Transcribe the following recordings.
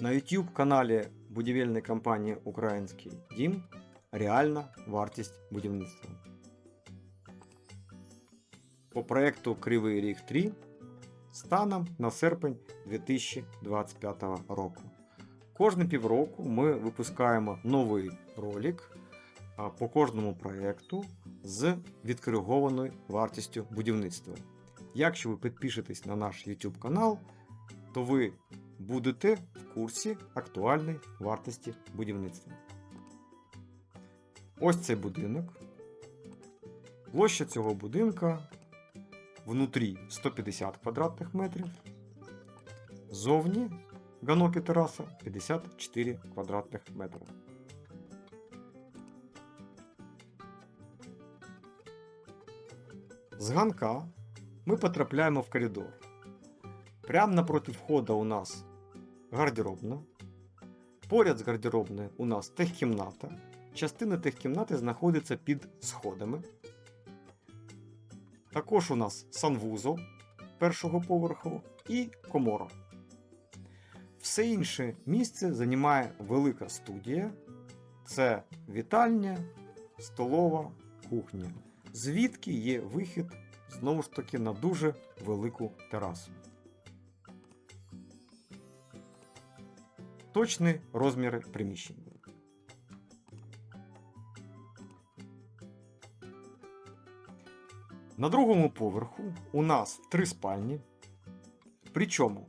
На YouTube каналі будівельної компанії Український Дім реальна вартість будівництва. По проекту Кривий Ріг 3 станом на серпень 2025 року. Кожні півроку ми випускаємо новий ролик по кожному проєкту з відкоригованою вартістю будівництва. Якщо ви підпишетесь на наш YouTube канал, то ви будете в курсі актуальної вартості будівництва. Ось цей будинок. Площа цього будинка внутрі 150 квадратних метрів. Зовні ганок і тераса 54 квадратних метри. З ганка ми потрапляємо в коридор. Прямо напроти входу у нас гардеробна. Поряд з гардеробною у нас техкімната. Частина техкімнати знаходиться під сходами. Також у нас санвузол першого поверху і комора. Все інше місце займає велика студія. Це вітальня, столова, кухня. Звідки є вихід знову ж таки на дуже велику терасу. Точні розміри приміщення. На другому поверху у нас три спальні. Причому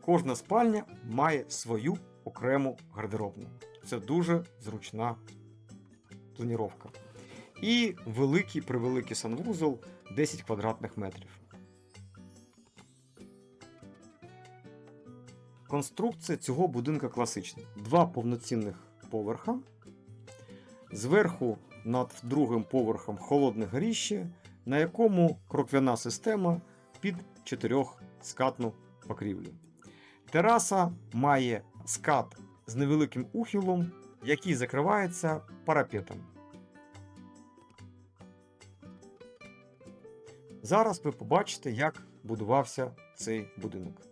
кожна спальня має свою окрему гардеробну. Це дуже зручна планіровка. І великий превеликий санвузол 10 квадратних метрів. Конструкція цього будинка класична. Два повноцінних поверха. Зверху над другим поверхом холодне горіще, на якому кроквяна система під чотирьохскатну покрівлю. Тераса має скат з невеликим ухилом, який закривається парапетом. Зараз ви побачите, як будувався цей будинок.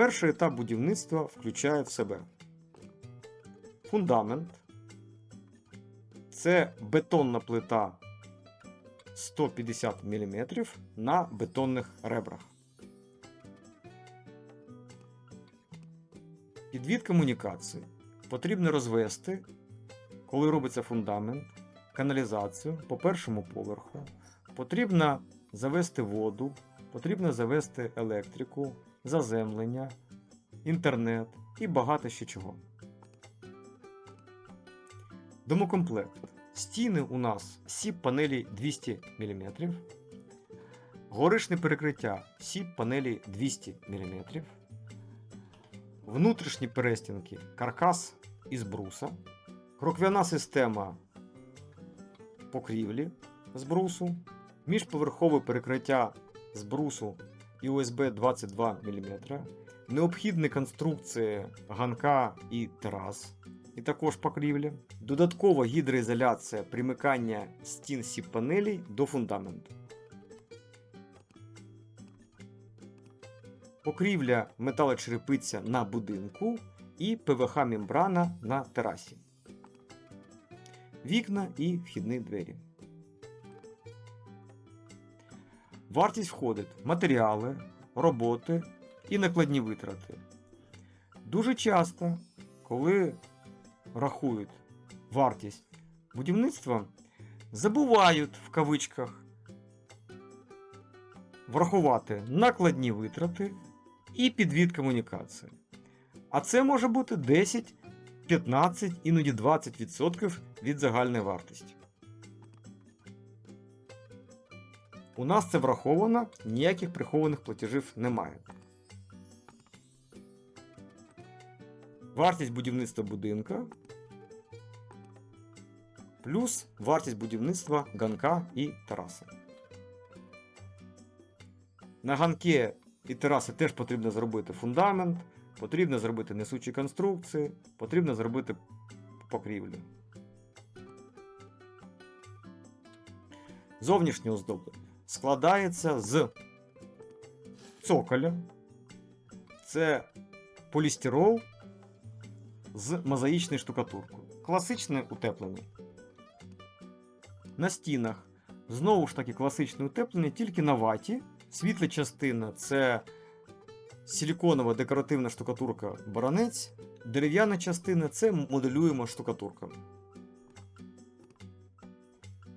Перший етап будівництва включає в себе фундамент. Це бетонна плита 150 мм на бетонних ребрах. Підвід комунікації потрібно розвести, коли робиться фундамент, каналізацію по першому поверху, потрібно завести воду, потрібно завести електрику, заземлення, інтернет і багато ще чого. Домокомплект. Стіни у нас сіп панелі 200 мм. Горишне перекриття сіп панелі 200 мм. Внутрішні перестінки каркас із бруса. Кроквяна система покрівлі з брусу. Міжповерхове перекриття з брусу і USB 22 мм. Необхідні конструкції ганка і терас, і також покрівлі. Додаткова гідроізоляція примикання стін сіп панелей до фундаменту. Покрівля металочерепиця на будинку і ПВХ-мембрана на терасі. Вікна і вхідні двері. Вартість входить матеріали, роботи і накладні витрати. Дуже часто, коли рахують вартість будівництва, забувають в кавичках врахувати накладні витрати і підвід комунікації. А це може бути 10, 15, іноді 20% від загальної вартості. У нас це враховано, ніяких прихованих платежів немає. Вартість будівництва будинка плюс вартість будівництва ганка і тераси. На ганки і тераси теж потрібно зробити фундамент, потрібно зробити несучі конструкції, потрібно зробити покрівлю. Зовнішнє оздоблення складається з цоколя. Це полістирол з мозаїчною штукатуркою. Класичне утеплення. На стінах знову ж таки класичне утеплення тільки на ваті. Світла частина це силіконова декоративна штукатурка баранець. Дерев'яна частина це моделюємо штукатурка.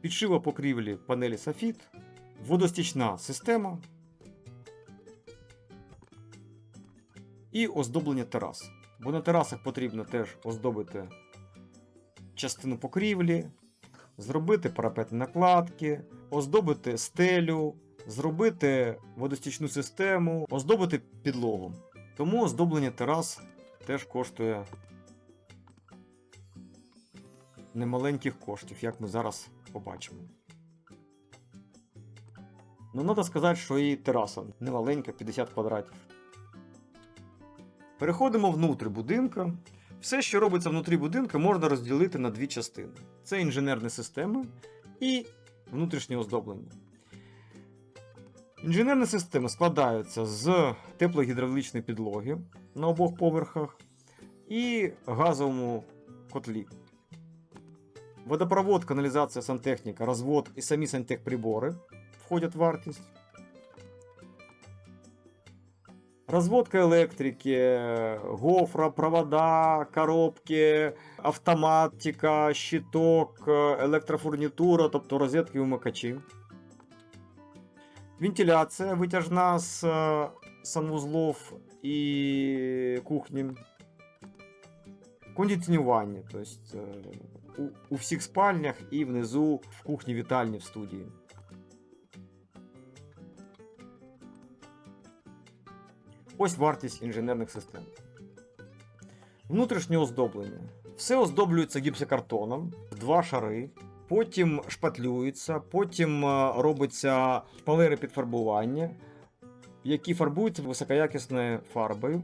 Підшива покрівлі панелі софіт, водостічна система і оздоблення терас. Бо на терасах потрібно теж оздобити частину покрівлі, зробити парапетні накладки, оздобити стелю, зробити водостічну систему, оздобити підлогу. Тому оздоблення терас теж коштує немаленьких коштів, як ми зараз побачимо. Ну, треба сказати, що і тераса немаленька, 50 квадратів. Переходимо внутрі будинка. Все, що робиться внутрі будинка, можна розділити на дві частини: це інженерні системи і внутрішнє оздоблення. Інженерні системи складаються з теплогідравлічної підлоги на обох поверхах і газовому котлі. Водопровод, каналізація, сантехніка, розвод і самі сантехприбори входять в вартість. Розводка електрики, гофра, провода, коробки, автоматика, щиток, електрофурнітура, тобто розетки і вмикачі. Вентиляція витяжна з е, санвузлов і кухні. Кондиціонування, тобто е, у, у всіх спальнях і внизу в кухні вітальні в студії. Ось вартість інженерних систем. Внутрішнє оздоблення. Все оздоблюється гіпсокартоном, два шари, потім шпатлюється, потім е, робиться шпалери підфарбування, які фарбуються високоякісною фарбою.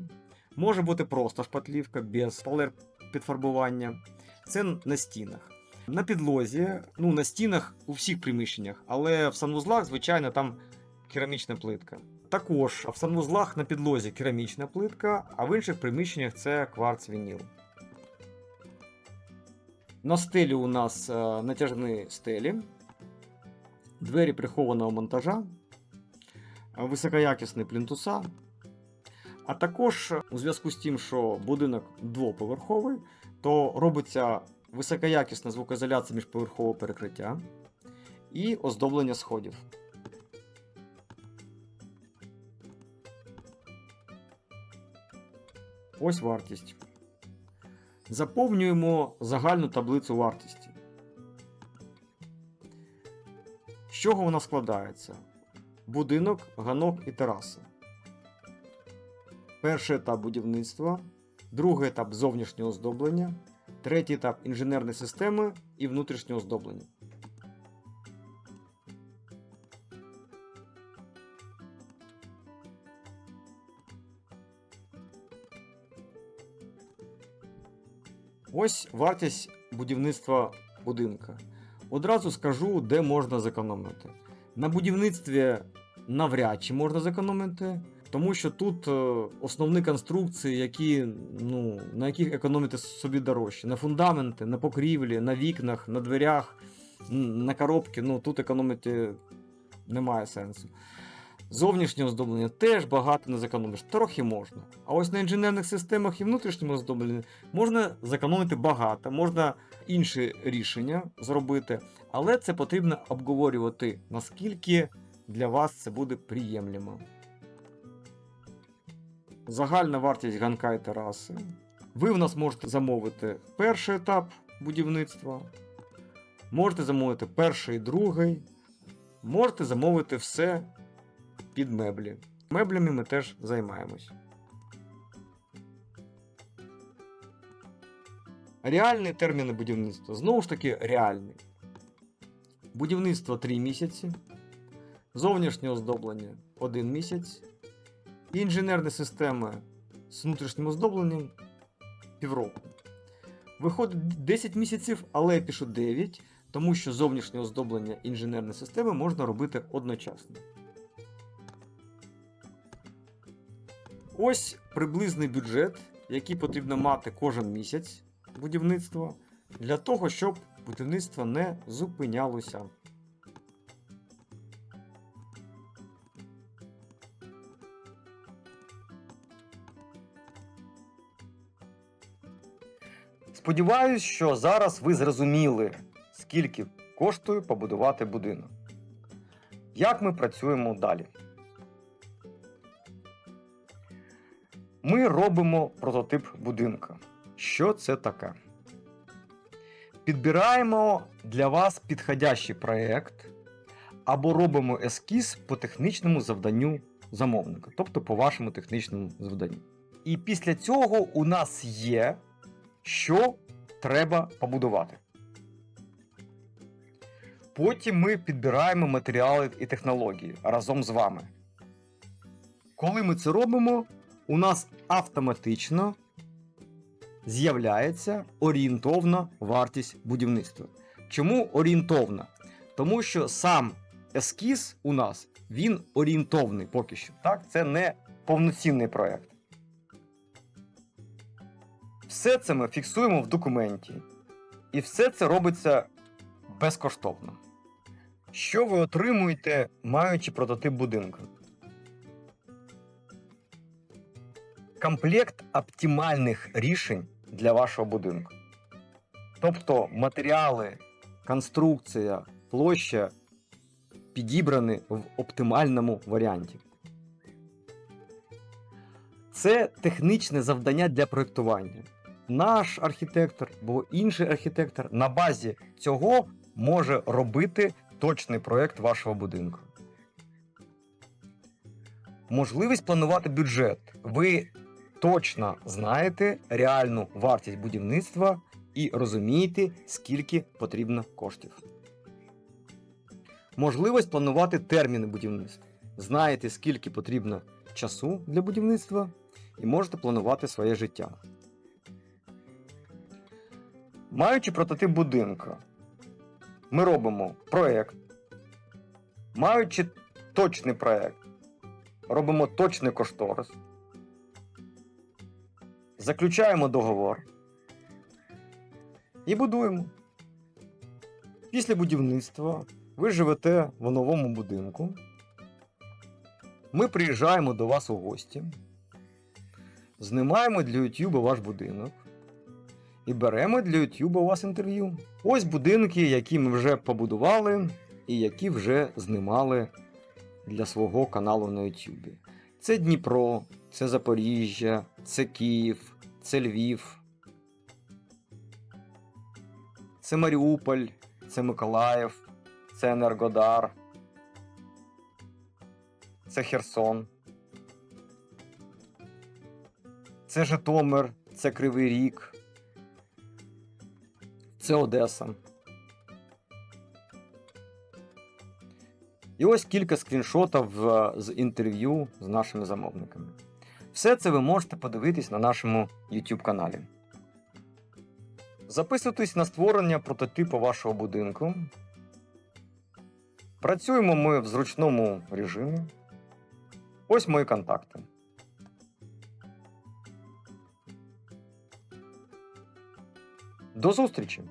Може бути просто шпатлівка без шпалер підфарбування. Це на стінах. На підлозі, ну на стінах у всіх приміщеннях, але в санвузлах, звичайно, там керамічна плитка. Також в санвузлах на підлозі керамічна плитка, а в інших приміщеннях це кварц вініл. На стелі у нас е, натяжні стелі, двері прихованого монтажа, високоякісні плінтуса. А також у зв'язку з тим, що будинок двоповерховий, то робиться високоякісна звукоізоляція міжповерхового перекриття і оздоблення сходів. Ось вартість. Заповнюємо загальну таблицю вартості. З чого вона складається? Будинок, ганок і тераса. Перший етап будівництва, другий етап зовнішнього оздоблення, третій етап інженерної системи і внутрішнього оздоблення. Ось вартість будівництва будинка. Одразу скажу, де можна зекономити. На будівництві навряд чи можна зекономити, тому що тут е, основні конструкції, які, ну, на яких економити собі дорожче. На фундаменти, на покрівлі, на вікнах, на дверях, на коробки. Ну, тут економити немає сенсу. Зовнішнє оздоблення теж багато не зекономиш, трохи можна. А ось на інженерних системах і внутрішньому оздобленні можна зекономити багато, можна інші рішення зробити, але це потрібно обговорювати, наскільки для вас це буде приємлемо. Загальна вартість ганка і тераси. Ви в нас можете замовити перший етап будівництва, можете замовити перший і другий, можете замовити все під меблі. Меблями ми теж займаємось. Реальні терміни будівництва. Знову ж таки, реальний. Будівництво 3 місяці, зовнішнє оздоблення 1 місяць, і інженерні системи з внутрішнім оздобленням півроку. Виходить 10 місяців, але я пишу 9, тому що зовнішнє оздоблення інженерної системи можна робити одночасно. Ось приблизний бюджет, який потрібно мати кожен місяць будівництва для того, щоб будівництво не зупинялося. Сподіваюсь, що зараз ви зрозуміли, скільки коштує побудувати будинок. Як ми працюємо далі? Ми робимо прототип будинка. Що це таке? Підбираємо для вас підходящий проєкт або робимо ескіз по технічному завданню замовника, тобто по вашому технічному завданню. І після цього у нас є, що треба побудувати. Потім ми підбираємо матеріали і технології разом з вами. Коли ми це робимо, у нас автоматично з'являється орієнтовна вартість будівництва. Чому орієнтовна? Тому що сам ескіз у нас він орієнтовний поки що. Так, це не повноцінний проєкт. Все це ми фіксуємо в документі. І все це робиться безкоштовно. Що ви отримуєте, маючи прототип будинку? Комплект оптимальних рішень для вашого будинку. Тобто матеріали, конструкція, площа підібрані в оптимальному варіанті. Це технічне завдання для проєктування. Наш архітектор або інший архітектор на базі цього може робити точний проєкт вашого будинку. Можливість планувати бюджет. Ви точно знаєте реальну вартість будівництва і розумієте, скільки потрібно коштів. Можливість планувати терміни будівництва. Знаєте, скільки потрібно часу для будівництва, і можете планувати своє життя. Маючи прототип будинку, ми робимо проєкт. Маючи точний проєкт, робимо точний кошторис. Заключаємо договор і будуємо. Після будівництва ви живете в новому будинку. Ми приїжджаємо до вас у гості, знімаємо для YouTube ваш будинок. і беремо для YouTube у вас інтерв'ю. Ось будинки, які ми вже побудували і які вже знімали для свого каналу на YouTube. Це Дніпро, це Запоріжжя, це Київ, це Львів, це Маріуполь, це Миколаїв, це Енергодар, це Херсон, це Житомир, це Кривий Ріг, це Одеса. І ось кілька скріншотів з інтерв'ю з нашими замовниками. Все це ви можете подивитись на нашому YouTube каналі. Записуйтесь на створення прототипу вашого будинку. Працюємо ми в зручному режимі. Ось мої контакти. До зустрічі!